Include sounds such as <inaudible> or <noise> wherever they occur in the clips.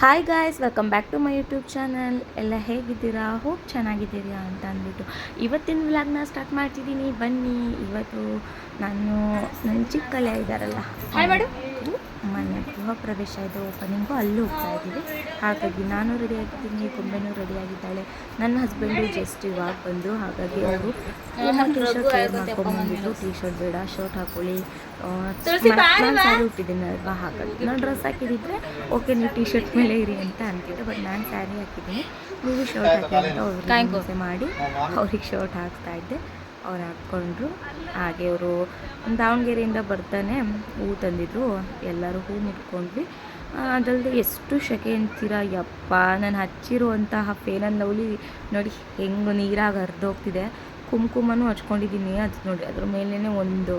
Hi guys welcome back to my YouTube channel ಎಲ್ಲ ಹೇಗಿದ್ದೀರಾ? Hope ಚೆನ್ನಾಗಿದ್ದೀರಾ ಅಂತ ಅಂದ್ಬಿಟ್ಟು. ಇವತ್ತಿನ ವ್ಲಾಗ್ನ ಸ್ಟಾರ್ಟ್ ಮಾಡ್ತಿದ್ದೀನಿ. ಬನ್ನಿ, ಇವತ್ತು ನಾನು ನನ್ನ ಚಿಕ್ಕಲೆ ಇದ್ದಾರಲ್ಲ ಹಾಯ್ ಮಾಡು. ಮನೆ ಗೃಹ ಪ್ರವೇಶ ಇದೆ ಓಪನಿಂಗು ಅಲ್ಲೂ ಹೋಗ್ತಾ ಇದ್ದೀವಿ. ಹಾಗಾಗಿ ನಾನು ರೆಡಿ ಆಗಿದ್ದೀನಿ ಗೊಂಬೆನೂ ರೆಡಿ ಆಗಿದ್ದಾಳೆ. ನನ್ನ ಹಸ್ಬೆಂಡು ಜಸ್ಟ್ ಇವಾಗ ಬಂದು ಹಾಗಾಗಿ ಅವರು ಟಿ ಶರ್ಟ್ ವೇರ್ ಮಾಡ್ಕೊಂಡ್ಬಂದಿದ್ರು ಟಿ ಶರ್ಟ್ ಬೇಡ ಶರ್ಟ್ ಹಾಕೊಳ್ಳಿ. ನಾನು. ಸ್ಯಾರಿ ಹುಟ್ಟಿದ್ದೀನಿ ಅಲ್ವಾ? ಹಾಗಾಗಿ ನಾನು ಡ್ರೆಸ್ ಹಾಕಿದಿದ್ರೆ ಓಕೆ ನೀವು ಟಿ ಶರ್ಟ್ ಮೇಲೆ ಇರಿ ಅಂತ ಅಂತಿದ್ದೆ ಬಟ್ ನಾನು ಸ್ಯಾರಿ ಹಾಕಿದ್ದೀನಿ. ನೀವು ಶರ್ಟ್ ಹಾಕಿ ಅಂತ ಅವ್ರಿಗೆ. ಮಾಡಿ ಅವ್ರಿಗೆ ಶರ್ಟ್ ಹಾಕ್ತಾ ಇದ್ದೆ. ಅವ್ರು ಹಾಕ್ಕೊಂಡ್ರು ಹಾಗೆ ಅವರು ದಾವಣಗೆರೆಯಿಂದ ಬರ್ತಾನೆ ಹೂ ತಂದಿದ್ರು ಎಲ್ಲರೂ ಹೂ ಮುಟ್ಕೊಂಡ್ವಿ. ಅದಲ್ಲದೆ ಎಷ್ಟು ಶೆಕೆ ಅಂತೀರ ಯಪ್ಪ ನಾನು ಹಚ್ಚಿರುವಂತಹ ಫೇನನ್ ಲವ್ಲಿ ನೋಡಿ ಹೆಂಗೆ ನೀರಾಗಿ ಹರಿದೋಗ್ತಿದೆ. ಕುಂಕುಮನೂ ಹಚ್ಕೊಂಡಿದ್ದೀನಿ ಅದು ನೋಡಿ ಅದ್ರ ಮೇಲೇ ಒಂದು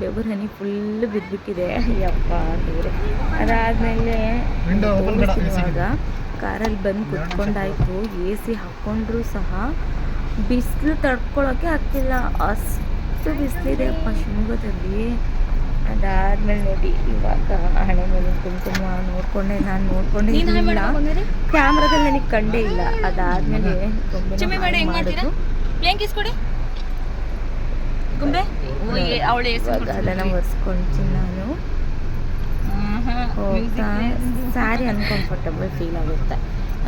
ಬೆವರು ಹನಿ ಫುಲ್ ಬಿದ್ದುಬಿಟ್ಟಿದೆ ಯಪ್ಪ ದೇವ್ರೆ. ಅದಾದಮೇಲೆ ಇವಾಗ ಕಾರಲ್ಲಿ ಬಂದು ಕುತ್ಕೊಂಡಾಯಿತು ಎ ಸಿ ಹಾಕ್ಕೊಂಡ್ರು ಸಹ. ಬಿಸಿಲು ತಡ್ಕೊಳಕ್ಕೆ ಆಗ್ತಿಲ್ಲ. ಅಷ್ಟು ಬಿಸಿಲಿದೆ. ಅಪ್ಪ ಶಿವಮೊಗ್ಗದಲ್ಲಿ. ಅದಾದ್ಮೇಲೆ ನೋಡಿ ಇವಾಗ ಹಣೆ ಮೇಲೆ ಕುಂಕುಮ ನೋಡ್ಕೊಂಡೆ. ನಾನು ನೋಡ್ಕೊಂಡೆ ಇಲ್ಲ ಕ್ಯಾಮ್ರಾದಲ್ಲಿ ನನಗೆ ಕಂಡೇ ಇಲ್ಲ. ಅದಾದ್ಮೇಲೆ ಅದನ್ನ ಒರೆಸ್ಕೊಂತೀನಿ ನಾನು. ಸ್ಯಾರಿ ಅನ್ಕಂಫರ್ಟಬಲ್ ಫೀಲ್ ಆಗುತ್ತೆ.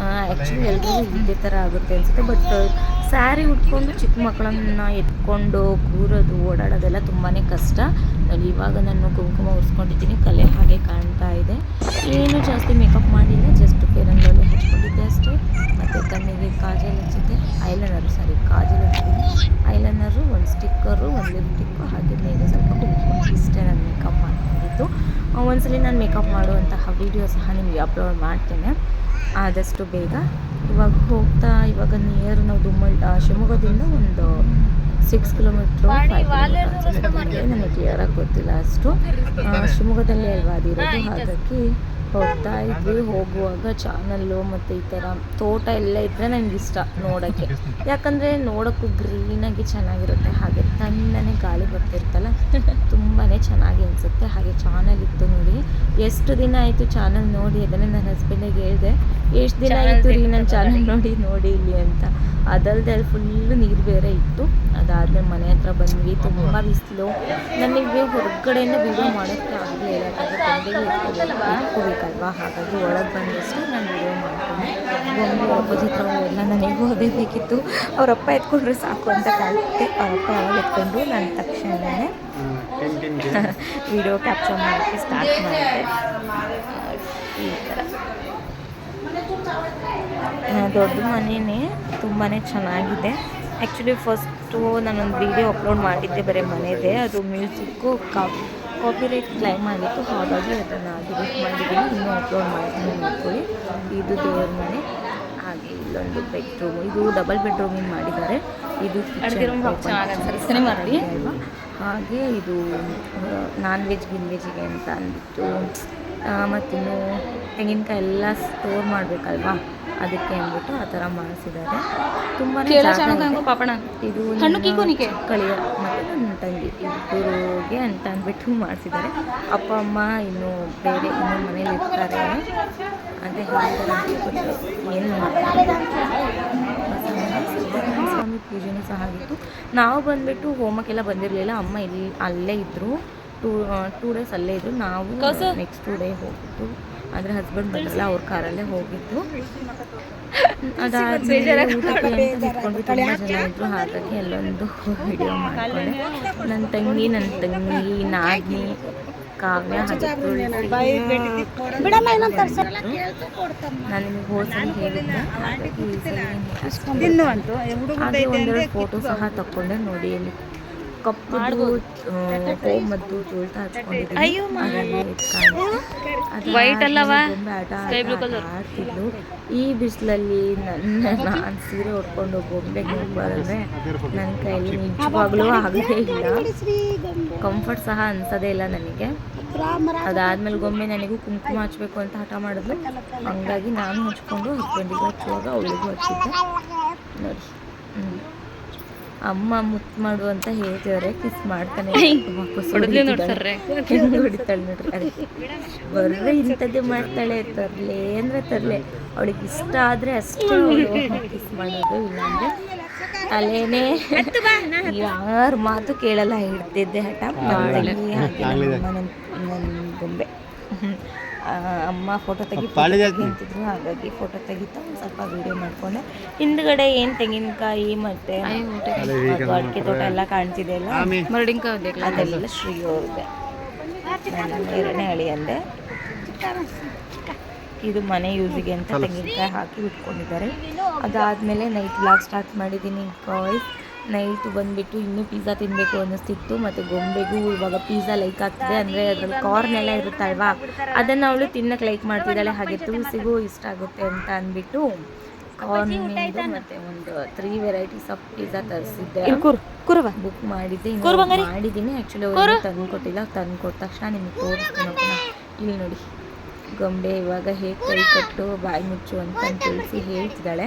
ಆ್ಯಕ್ಚುಲಿ ಎಲ್ರಿಗೂ ಇದೇ ಥರ ಆಗುತ್ತೆ ಅನಿಸುತ್ತೆ. ಬಟ್ ಸ್ಯಾರಿ ಉಟ್ಕೊಂಡು ಚಿಕ್ಕ ಮಕ್ಕಳನ್ನ ಎತ್ಕೊಂಡು ಕೂರೋದು, ಓಡಾಡೋದೆಲ್ಲ ತುಂಬಾ ಕಷ್ಟ. ನಾನು ಇವಾಗ ನಾನು ಕುಂಕುಮ ಉರ್ಸ್ಕೊಂಡಿದ್ದೀನಿ, ಕಲೆ ಹಾಗೆ ಕಾಣ್ತಾ ಇದೆ. ಏನು ಜಾಸ್ತಿ ಮೇಕಪ್ ಮಾಡಿಲ್ಲ ಜಸ್ಟ್ ಪೇರಂಗಲ್ಲಿ ಹಚ್ಕೊಂಡಿದ್ದೆ ಅಷ್ಟೇ. ಮತ್ತು ಕಣ್ಣಿಗೆ ಕಾಜಲ್ ಹಚ್ಚಿದ್ದೆ ಐಲೈನರು ಸಾರಿ ಕಾಜಲ್ ಹಚ್ಚಿದ್ದೀನಿ. ಐಲೈನರು ಒಂದು ಸ್ಟಿಕ್ಕರು ಒಂದು ಲಿಪ್ಟಿಕ್ಕು ಹಾಗೆ ಇದೆ ಸ್ವಲ್ಪ ಕುಂಕುಮ ಇಷ್ಟೇ ನಾನು ಮೇಕಪ್ ಮಾಡ್ಕೊಂಡಿದ್ದು. ಒಂದ್ಸಲಿ ನಾನು ಮೇಕಪ್ ಮಾಡುವಂತಹ ವಿಡಿಯೋ ಸಹ ನಿಮಗೆ ಅಪ್ಲೋಡ್ ಮಾಡ್ತೇನೆ. ಆದಷ್ಟು ಬೇಗ ಇವಾಗ ಹೋಗ್ತಾ ಇವಾಗ ನಿಯರ್ ನಾವು ದುಮ್ಮಳ್ ಶಿವಮೊಗ್ಗದಿಂದ ಒಂದು ಸಿಕ್ಸ್ ಕಿಲೋಮೀಟ್ರು ನನಗೆ ಕ್ಲಿಯರಾಗಿ ಗೊತ್ತಿಲ್ಲ ಅಷ್ಟು. ಶಿವಮೊಗ್ಗದಲ್ಲಿ ಶಿವಮೊಗ್ಗದಲ್ಲೇ ಅಲ್ವಾ ಅದಿರೋದು ಹಾಗಾಗಿ ಹೋಗ್ತಾ ಇದ್ವಿ. ಹೋಗುವಾಗ ಚಾನಲ್ಲು ಮತ್ತು ಈ ಥರ ತೋಟ ಎಲ್ಲ ಇದ್ದರೆ ನನಗೆ ಇಷ್ಟ ನೋಡೋಕ್ಕೆ. ಯಾಕಂದರೆ ನೋಡೋಕ್ಕೂ ಗ್ರೀನಾಗಿ ಚೆನ್ನಾಗಿರುತ್ತೆ ಹಾಗೆ. ತಣ್ಣನೆ ಗಾಳಿ ಬರ್ತಿರ್ತಲ್ಲ <laughs> ತುಂಬಾ ಚೆನ್ನಾಗಿ ಅನಿಸುತ್ತೆ. ಹಾಗೆ ಚಾನಲ್ ಇತ್ತು ನೋಡಿ. ಎಷ್ಟು ದಿನ ಆಯಿತು ಚಾನಲ್ ನೋಡಿ ಅದನ್ನೇ ನನ್ನ ಹಸ್ಬೆಂಡಿಗೆ ಹೇಳಿದೆ. ಎಷ್ಟು ದಿನ ಆಯಿತು ರೀ ನನ್ನ ಚಾನಲ್ ನೋಡಿ ನೋಡಿ ಇಲ್ಲಿ ಅಂತ. ಅದಲ್ಲದೆ ಅಲ್ಲಿ ಫುಲ್ಲು ನೀರು ಬೇರೆ ಇತ್ತು. ಅದಾದಮೇಲೆ ಮನೆ ಹತ್ರ ಬಂದ್ವಿ. ತುಂಬ ಬಿಸಿಲು. ನನಗೆ ಹೊರಗಡೆಯಿಂದ ವಿಡಿಯೋ ಮಾಡೋಕ್ಕೆ ಆಗಲಿಲ್ಲ ಯಾಕಂದರೆ ಇಟ್ಕೋಬೇಕಲ್ವಾ ಹಾಗಾಗಿ ಒಳಗೆ ಬಂದಷ್ಟು ನಾನು ವಿಡಿಯೋ ಮಾಡ್ತೀನಿ. ಗೊಂಬೆ ಅಪೋಸಿಟ್ ಎಲ್ಲ ನನಗೆ ಓದೇ ಬೇಕಿತ್ತು. ಅವರಪ್ಪ ಎತ್ಕೊಂಡ್ರೆ ಸಾಕು ಅಂತ ಕಾಯುತ್ತೆ ಅವರಪ್ಪ ಯಾವಾಗ ಎತ್ಕೊಂಡು ನಾನು ತಕ್ಷಣವೇ ವಿಡಿಯೋ <laughs> ಕ್ಯಾಪ್ಚರ್ ಮಾಡೋಕ್ಕೆ ಸ್ಟಾರ್ಟ್ ಮಾಡಿದೆ ಈ ಥರ ದೊಡ್ಡ ಮನೆಯೇ ತುಂಬಾ ಚೆನ್ನಾಗಿದೆ. ಆ್ಯಕ್ಚುಲಿ ಫಸ್ಟು ನಾನೊಂದು ವಿಡಿಯೋ ಅಪ್ಲೋಡ್ ಮಾಡಿದ್ದೆ ಬರೀ ಮನೆಯದೇ. ಅದು ಮ್ಯೂಸಿಕ್ಕು ಕಾಪಿರೈಟ್ ಕ್ಲೈಮ್ ಆಗಿತ್ತು. ಹಾಗಾಗಿ ಅದನ್ನು ಡಿಲೀಟ್ ಮಾಡಿದ್ದೀನಿ. ಇನ್ನೂ ಅಪ್ಲೋಡ್ ಮಾಡ್ತೀನಿ ನೋಡ್ಕೊಳ್ಳಿ ಇದು ದೇವ್ರ ಮನೆ. ಹಾಗೆ ಇಲ್ಲೊಂದು ಬೆಡ್ರೂಮ್ ಇದು ಡಬಲ್ ಬೆಡ್ರೂಮ್ ಮಾಡಿದ್ದಾರೆ. ಇದು. ಅಲ್ವಾ? ಹಾಗೆ ಇದು ನಾನ್ ವೆಜ್ ಗಿನ್ ವೆಜ್ಗೆ ಅಂತ ಅಂದ್ಬಿಟ್ಟು ಮತ್ತಿನ್ನು ತೆಂಗಿನಕಾಯಿ ಎಲ್ಲ ಸ್ಟೋರ್ ಮಾಡಬೇಕಲ್ವಾ? ಅದಕ್ಕೆ ಅಂದ್ಬಿಟ್ಟು ಆ ಥರ ಮಾಡಿಸಿದ್ದಾರೆ. ತುಂಬಾ ಇದು? ಕಳಿಯ ಮತ್ತು ನನ್ನ ತಂಗಿ ಇಬ್ಬರಿಗೆ ಅಂತ ಅಂದ್ಬಿಟ್ಟು ಮಾಡಿಸಿದ್ದಾರೆ. ಅಪ್ಪ ಅಮ್ಮ ಇನ್ನು ಬೇರೆ ಇನ್ನೂ ಮನೇಲಿ ಇರ್ತಾರೆ. ಅಂತ ಹೇಳ್ತಾರೆ ಏನು ಸ್ವಾಮಿ ಪೂಜೆನೂ ಸಹ ಆಗಿತ್ತು. ನಾವು ಬಂದ್ಬಿಟ್ಟು ಹೋಮಕ್ಕೆಲ್ಲ ಬಂದಿರಲಿಲ್ಲ. ಅಮ್ಮ ಇಲ್ಲಿ ಅಲ್ಲೇ ಇದ್ದರು ಟೂ ಟೂ ಡೇಸ್ ಅಲ್ಲೇ ಇದ್ದರು ನಾವು ನೆಕ್ಸ್ಟ್ ಟೂ ಡೇ ಹೋಗಿದ್ದು. ಆದರೆ ಹಸ್ಬೆಂಡ್ ಬಂದಲ್ಲ ಅವ್ರ ಕಾರಲ್ಲೇ ಹೋಗಿದ್ದು. ಅದಾದ್ಮೇಲೆ ಊಟಕ್ಕೆ ತುಂಬ ಜನ ಇದ್ರು ಹಾಗಾಗಿ ಅಲ್ಲೊಂದು ವಿಡಿಯೋ ಮಾಡಿಕೊಂಡೆ. ನನ್ನ ತಂಗಿ ನನ್ನ ತಂಗಿ ನಾಗ್ನಿ ಕಾವ್ಯ ನಾನು ನಿಮಗೆ ಹೋದ್ಸಲ ಹೇಳಿದ್ದೆ. ಒಂದೆರಡು ಫೋಟೋ ಸಹ ತಕ್ಕೊಂಡೆ ನೋಡಿ ಇಲ್ಲಿ. ಕಪ್ಪು ಮದ್ದು ತೋಳ್ತಾ ಹಚ್ಕೊಂಡಿದ್ದೀನಿ ಅಯ್ಯೋ ಮಾ. ಹಾಗಾಗಿ ಕಾಣಿಸ್ತು. ಅದಾದ್ಮೇಲೆ White ಅಲ್ಲವಾ? ಆಡ್ತಿದ್ಲು ಈ ಬಿಸಿಲಲ್ಲಿ ನನ್ನ ನಾನು ಸೀರೆ ಉಟ್ಕೊಂಡು ಬೊಂಬೆಗೆ ಹೋಗ್ಬಾರ್ದ್ರೆ ನನ್ನ ಕೈಯಲ್ಲಿ ನಿಜವಾಗ್ಲೂ ಆಗದೇ ಇಲ್ಲ ಕಂಫರ್ಟ್ ಸಹ ಅನ್ಸೋದೇ ಇಲ್ಲ ನನಗೆ ಅದಾದ್ಮೇಲೆ ಗೊಮ್ಮೆ ನನಗೂ ಕುಂಕುಮ ಹಚ್ಬೇಕು ಅಂತ ಹಠ ಮಾಡಿದ್ಲು ಹಂಗಾಗಿ ನಾನು ಹಚ್ಕೊಂಡು ಹಸ್ಬೆಂಡಿಗೆ ಹಚ್ಚುವಾಗ ಅವಳಿಗೂ ಹಚ್ಚಿದ್ದೆ ನೋಡಿ ಹ್ಞೂ ಅಮ್ಮ ಮುತ್ ಮಾಡು ಅಂತ ಹೇಳ್ತಿದಾರೆ ಕಿಸ್ ಮಾಡ್ತಾನೆ. <laughs> ಹೊಡಿತಾಳೆ. ನೋಡ್ರಿ ಅದೇ. ಬರ್ರೆ ಇಂಥದ್ದೇ ಮಾಡ್ತಾಳೆ ತರ್ಲೆ ಅಂದ್ರೆ ತರ್ಲೆ. ಅವಳಿಗೆ ಇಷ್ಟ ಆದ್ರೆ ಅಷ್ಟೇ ಕಿಸ್ ಮಾಡೋದು ಇಲ್ಲಾಂದ್ರೆ ತಲೆನೇ ಯಾರ ಮಾತು ಕೇಳಲ್ಲ ಹಿಡ್ತಿದ್ದೆ ಹಠ. ಮಾಡಿ ಗೊಂಬೆ ಹಾಗೆ ನನ್ನ ಬೊಂಬೆ ಅಮ್ಮ ಫೋಟೋ ತೆಗಿ ನಿಂತಿದ್ರು ಹಾಗಾಗಿ ಫೋಟೋ ತೆಗಿತಾ ಒಂದು ಸ್ವಲ್ಪ ವಿಡಿಯೋ ಮಾಡ್ಕೊಂಡೆ. ಹಿಂದ್ಗಡೆ ಏನು ತೆಂಗಿನಕಾಯಿ ಮತ್ತೆ ಅಡಿಕೆ ತೋಟ ಎಲ್ಲ ಕಾಣ್ತಿದೆ ಅಲ್ಲ ಅದೆಲ್ಲ ಶ್ರೀ ಅವ್ರದ್ದೆ ಎರಡನೇ ಹಳಿ ಅಂದೆ. ಇದು ಮನೆ ಯೂಸಿಗೆ ಅಂತ ತೆಂಗಿನಕಾಯಿ ಹಾಕಿ ಇಟ್ಕೊಂಡಿದ್ದಾರೆ ಅದಾದ್ಮೇಲೆ ನೈಟ್ ವ್ಲಾಗ್ ಸ್ಟಾರ್ಟ್ ಮಾಡಿದ್ದೀನಿ ಬಾಯ್ಸ್ ನೈಟ್ ಬಂದುಬಿಟ್ಟು ಇನ್ನೂ ಪಿಜ್ಜಾ ತಿನ್ನಬೇಕು ಅನ್ನಿಸ್ತಿತ್ತು. ಮತ್ತು ಗೊಂಬೆಗೂ ಇವಾಗ ಪಿಜ್ಜಾ ಲೈಕ್ ಆಗ್ತಿದೆ. ಅಂದರೆ ಅದರಲ್ಲಿ ಕಾರ್ನ್ ಎಲ್ಲ ಇರುತ್ತಲ್ವಾ? ಅದನ್ನು ಅವಳು ತಿನ್ನಕ್ಕೆ ಲೈಕ್ ಮಾಡ್ತಿದ್ದಾಳೆ. ಹಾಗೆ ತುಳಸಿಗೂ ಇಷ್ಟ ಆಗುತ್ತೆ ಅಂತ ಅಂದ್ಬಿಟ್ಟು ಕಾರ್ನ್ ಮತ್ತು ಒಂದು ತ್ರೀ ವೆರೈಟೀಸ್ ಆಫ್ ಪಿಜ್ಜಾ ತರಿಸಿದ್ದೆ. ಬುಕ್ ಮಾಡಿದ್ದೆ. ಇನ್ನು ಮಾಡಿದ್ದೀನಿ. ಆ್ಯಕ್ಚುಲಿ ಅವರು ತಂದು ಕೊಟ್ಟಿಲ್ಲ ತಂದು ಕೊಟ್ಟ ತಕ್ಷಣ ನಿಮಗೆ ತೋರಿಸ್ತೀನಿ ಇಲ್ಲಿ ನೋಡಿ. ಗೊಂಬೆ ಇವಾಗ ಹೇಗೆ ಕೈ ಕಟ್ಟು ಬಾಯಿ ಮುಚ್ಚು ಅಂತ ತಿಳಿಸಿ ಹೇಳ್ತಿದ್ದಾಳೆ.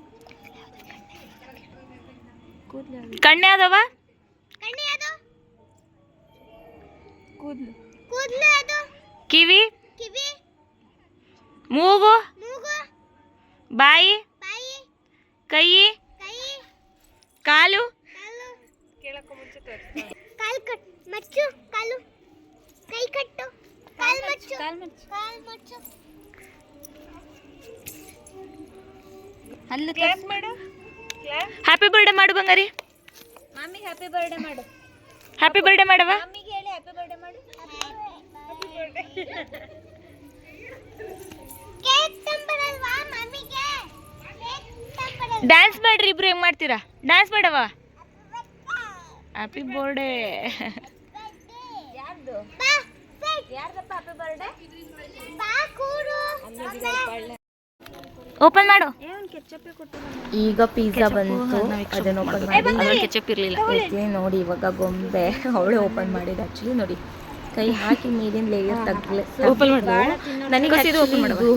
ಕಣ್ಣೆ ಅದವ ಕಣ್ಣೆ ಅದು ಕೂದಲು. ಕೂದಲು ಅದು ಕಿವಿ? ಕಿವಿ. ಮೂಗು? ಮೂಗು. ಬಾಯಿ? ಬಾಯಿ. ಕೈ? ಕೈ. ಕಾಲು? ಕಾಲು. ಕಾಲ್ ಕಟ್ ಮಚ್ಚು ಕಾಲು. ಕೈ ಕಟ್ಟು. ಕಾಲು ಮಚ್ಚು ಕಾಲ್ ಮಚ್ಚು. ಕಾಲ್ ಮಚ್ಚು ಹಲ್ಲು ಮಾಡು? ಹ್ಯಾಪಿ ಬರ್ಡೇ ಮಾಡು ಬಂಗಾರಿ. ಮಮ್ಮಿ ಹ್ಯಾಪಿ ಬರ್ಡೇ ಮಾಡು. ಹ್ಯಾಪಿ ಬರ್ಡೇ ಮಾಡವ ಮಮ್ಮಿಗೆ ಹೇಳಿ ಹ್ಯಾಪಿ ಬರ್ಡೇ ಮಾಡು. ಕೇಕ್ ತಂಬರಲ್ವಾ ಮಮ್ಮಿಗೆ? ಕೇಕ್ ತಂಬರಲ್ವಾ? ಡ್ಯಾನ್ಸ್ ಮಾಡ್ರಿ ಇಬ್ರು ಹೆಂಗ್ ಮಾಡ್ತೀರಾ? ಡ್ಯಾನ್ಸ್ ಮಾಡವ ಹ್ಯಾಪಿ ಬರ್ಡೇ ಯಾರ್ದು? ಬಾ ಯಾರ್ದಪ್ಪ ಹ್ಯಾಪಿ ಬರ್ಡೇ ಬಾ ಕೂರು ಓಪನ್ ಮಾಡು. ಈಗ ಪಿಜ್ಜಾ ಬಂತು. ಅದನ್ನ ಓಪನ್ ಮಾಡಿ ಕೆಚಪ್ ಇರಲಿಲ್ಲ. ನೋಡಿ ಇವಾಗ ಗೊಂಬೆ <laughs> ಅವಳೇ ಓಪನ್ ಮಾಡಿದ ಆಕ್ಚುಲಿ ನೋಡಿ. ಕೈ ಹಾಕಿ ಮೇಲಿನ ಲೇಯರ್ ತಗ್ಲೆ ಓಪನ್ ಮಾಡು. ನನಗೆ ಇದು <laughs> ಓಪನ್ ಮಾಡೋದು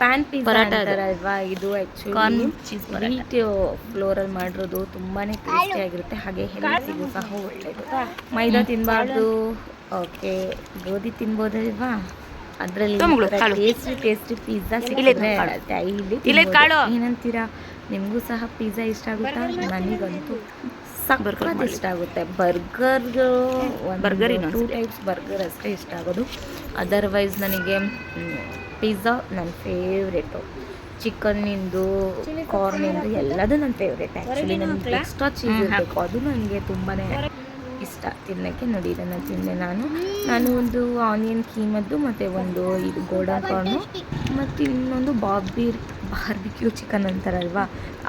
ಪ್ಯಾನ್ ಪಿಜ್ಜಾ ಅಂತಾರೆ ಅಲ್ವಾ ಇದು corn actually cheese paratha wheat ಫ್ಲೋರಲ್ಲಿ ಮಾಡಿರೋದು ತುಂಬಾನೇ ಟೇಸ್ಟಿ ಆಗಿರುತ್ತೆ. ಹಾಗೆ ಹೆಲ್ತಿಗೂ ಸಹ ಒಳ್ಳೆಯದು ಮೈದಾ ತಿನ್ನಬಾರ್ದು ಓಕೆ ಗೋಧಿ ತಿನ್ಬೋದಲ್ವಾ? ಅದರಲ್ಲಿ. ಟೇಸ್ಟಿ ಟೇಸ್ಟಿ ಪಿಜ್ಜಾ ಇಲ್ಲೇ ಸಿಕ್ಕಿದ್ರೆ ಕಾಳು. ಡೈಲಿ ಕಾಳು. ಏನಂತೀರಾ? ನಿಮಗೂ ಸಹ ಪಿಜ್ಜಾ ಇಷ್ಟ ಆಗುತ್ತಾ? ನನಗಂತೂ ಬರ್ಗರ್ ಸಖತ್. ಇಷ್ಟ ಆಗುತ್ತೆ. Burger burger two. Types burger ಅಷ್ಟೇ. ಇಷ್ಟ ಆಗೋದು. ಅದರ್ವೈಸ್ ನನಗೆ ಪಿಜ್ಜಾ ನನ್ನ ಫೇವ್ರೇಟು ಚಿಕನ್ನಿಂದು ಕಾರ್ನಿಂದು ಎಲ್ಲದೂ ನನ್ನ ಫೇವ್ರೇಟ್ ಆ್ಯಕ್ಚುಲಿ ನನಗೆ ಎಕ್ಸ್ಟ್ರಾ ಚೀಸ್ ಇರಬೇಕು. ಅದು ನನಗೆ ತುಂಬಾ ಇಷ್ಟ. ತಿನ್ನೋಕ್ಕೆ ನೋಡಿ ಇದನ್ನು ತಿಂದೆ ನಾನು. ನಾನು ಒಂದು ಆನಿಯನ್ ಕೀಮದ್ದು ಮತ್ತು ಒಂದು ಇದು ಗೋಲ್ಡನ್ ಕಾರ್ನು ಮತ್ತು ಇನ್ನೊಂದು ಬಾರ್ಬಿ ಬಾರ್ಬಿಕ್ಯೂ ಚಿಕನ್ ಅಂತಾರಲ್ವಾ?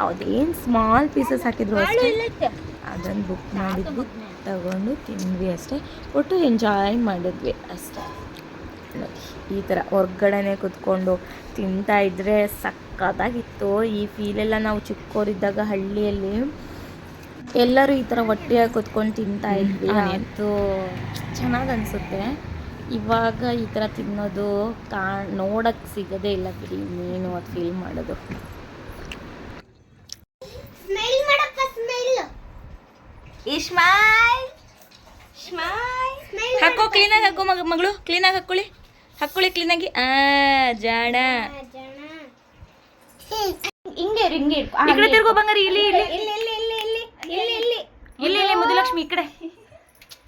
ಅದೇನು ಸ್ಮಾಲ್ ಪೀಸಸ್ ಹಾಕಿದ್ರು ಅಷ್ಟೇ. ಅದನ್ನು ಬುಕ್ ಮಾಡಿದ್ವಿ ತಗೊಂಡು ತಿಂದ್ವಿ ಅಷ್ಟೇ. ಒಟ್ಟು ಎಂಜಾಯ್ ಮಾಡಿದ್ವಿ ಅಷ್ಟೇ. ನೋಡಿ ಈ ಥರ ಹೊರ್ಗಡೆನೆ ಕುತ್ಕೊಂಡು ತಿಂತಾ ಇದ್ದರೆ ಸಕ್ಕತ್ತಾಗಿತ್ತು ಈ ಫೀಲೆಲ್ಲ ನಾವು ಚಿಕ್ಕವರಿದ್ದಾಗ ಹಳ್ಳಿಯಲ್ಲಿ ಎಲ್ಲರೂ ಈ ಥರ ಒಟ್ಟಿಯಾಗಿ ಕುತ್ಕೊಂಡು ತಿಂತಾ ಇದ್ವಿ. ಅದು ಚೆನ್ನಾಗಿ ಅನಿಸುತ್ತೆ. ಇವಾಗ ಈ ಥರ ತಿನ್ನೋದು ಕಾ ನೋಡೋಕ್ಕೆ ಸಿಗೋದೇ ಇಲ್ಲ ಬಿಡಿ ನೀನು ಅದು ಫೀಲ್ ಮಾಡೋದು. ಸ್ಮೆಲ್ ಮಾಡಪ್ಪ ಸ್ಮೆಲ್ ಇಶ್ಮಾಯ್ ಇಶ್ಮಾಯ್ ಸ್ಮೆಲ್ ಹಾಕೋ ಕ್ಲೀನಾಗಿ ಹಾಕೋ ಮಗ ಮಗಳು ಕ್ಲೀನಾಗಿ ಹಾಕೊಳ್ಳಿ. ಹಾಕೊಳ್ಳಿ ಕ್ಲೀನಾಗಿ ಆ ಜಾಣ. ಹಿಂಗೆ ಹಿಂಗೆ. ಈ ಕಡೆ ತಿರ್ಗೋ ಬಂಗಾರಿ ಇಲ್ಲಿ ಇಲ್ಲಿ ಇಲ್ಲಿ ಇಲ್ಲಿ. ಇಲ್ಲಿ ಇಲ್ಲಿ ಮಧುಲಕ್ಷ್ಮಿ ಈ ಕಡೆ.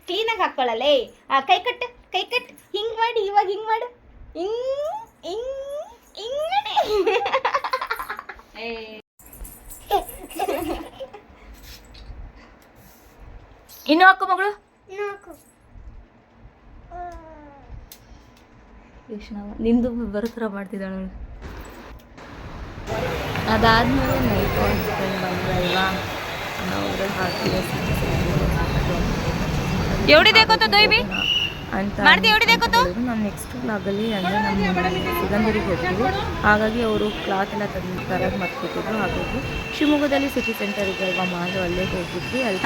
ಕ್ಲೀನಾಗಿ ಹಾಕೊಳ್ಳಲ್ಲೇ ಆ ಕೈ ಕಟ್ ಕೈ ಕಟ್. ಹಿಂಗ್ ಮಾಡಿ ಇವಾಗ ಹಿಂಗ್ ಮಾಡು. ಹಿಂಗ್ ಹಿಂಗ್ ಹಿಂಗ್ ಇನ್ನು ಹಾಕು ಮಗಳು. ನಿಂದು ಬರೋ ಥರ ಮಾಡ್ತಿದ್ದಾಳೆ ಅವಳು. ಅದಾದ್ಮೇಲೆ ನೈಟ್ ಸ್ಪೆಂಡ್ ಬಂದ್ರಲ್ವಾ ಎವಡಿ ದೇಕೋತ ದೊಯ್ ಅಂತ ಮಾಡ್ತಿ ಎವಡಿ ದೇಕೋತ ನಾನು ನೆಕ್ಸ್ಟ್ ಬ್ಲಾಗಲ್ಲಿ ಅಂದರೆ ನಮ್ಮ ಸಿಗಂದೂರಿಗೆ ಹೋಗ್ತೀವಿ ಹಾಗಾಗಿ ಅವರು ಕ್ಲಾತ್ ಎಲ್ಲ ತಂದು ಮತ್ತೆ ಕೊಟ್ಟಿದ್ರು ಹಾಗಾಗಿ ಶಿವಮೊಗ್ಗದಲ್ಲಿ ಸಿಟಿ ಸೆಂಟರ್ ಇದೆಯಲ್ವಾ ಮಾಲು ಅಲ್ಲೇ ಹೋಗಿದ್ವಿ. ಅಲ್ಲಿ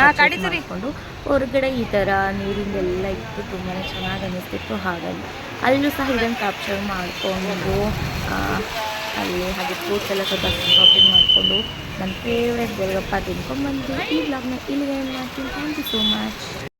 ಮಾಡಿಕೊಂಡು ಹೊರಗಡೆ ಈ ಥರ ನೀರಿಂದೆಲ್ಲ ಇತ್ತು ತುಂಬಾ ಚೆನ್ನಾಗಿ ಅನ್ನಿಸ್ತಿತ್ತು ಹಾಗಾಗಿ ಅಲ್ಲೂ ಸಹ ಇದನ್ನು ಕ್ಯಾಪ್ಚರ್ ಮಾಡಿಕೊಂಡು ಅಲ್ಲಿ ಹಾಗೆ ಫ್ರೂಟ್ಸ್ ಎಲ್ಲ ಸ್ವಲ್ಪ ಶಾಪಿಂಗ್ ಮಾಡಿಕೊಂಡು ನನ್ನ ಫೇವ್ರೆಟ್ ಗೋಲ್ಗಪ್ಪ ತಿನ್ಕೊಂಡ್ಬಂದು ಈ ಬ್ಲಾಗ್ನ ಇಲ್ಲಿಗೆ ಮಾಡ್ತೀನಿ. Thank you so much